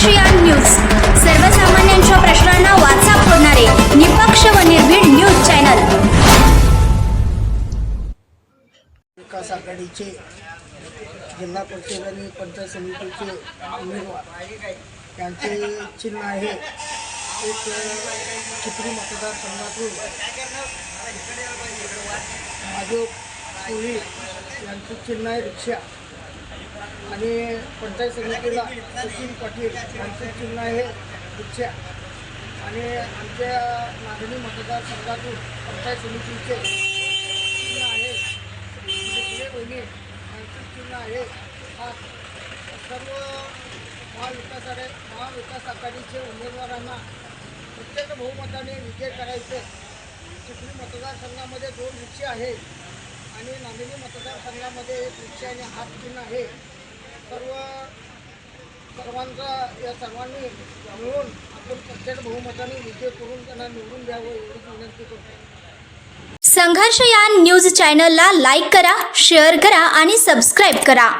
ASEAN news. सर्वसामान्यांच्या प्रश्नांना वाचा फोडणारे निपक्ष व निर्भीड न्यूज चॅनल. विकास आघाडीचे जिल्हा परिषद आणि पंचायत समितीचे उमेदवार. यांचे चिन्ह आहे एक चिपरी मतदारसंघातून भाजप यांचे चिन्ह आहे रिक्षा. आणि पंचायत समितीला सचिन पाटील यांचे चिन्ह आहे रिक्षा आणि आमच्या नागरी मतदारसंघातून पंचायत समितीचे चिन्ह आहे. म्हणजे बहिणी यांचे चिन्ह आहे. हा सर्व महाविकास आघाडी महाविकास आघाडीचे उमेदवारांना प्रत्येक बहुमताने विजय करायचे. चिखली मतदारसंघामध्ये दोन रिक्षे आहेत. आणि नांदेली मतदारसंघामध्ये एक रिक्षा आणि हात चिन्ह आहे. सर्व सर्वांचा या सर्वांनी मिळून आपण प्रचंड बहुमताने विजय करून त्यांना निवडून द्यावं एवढीच विनंती करतो. संघर्षयान न्यूज चॅनलला लाईक करा शेअर करा आणि सबस्क्राईब करा.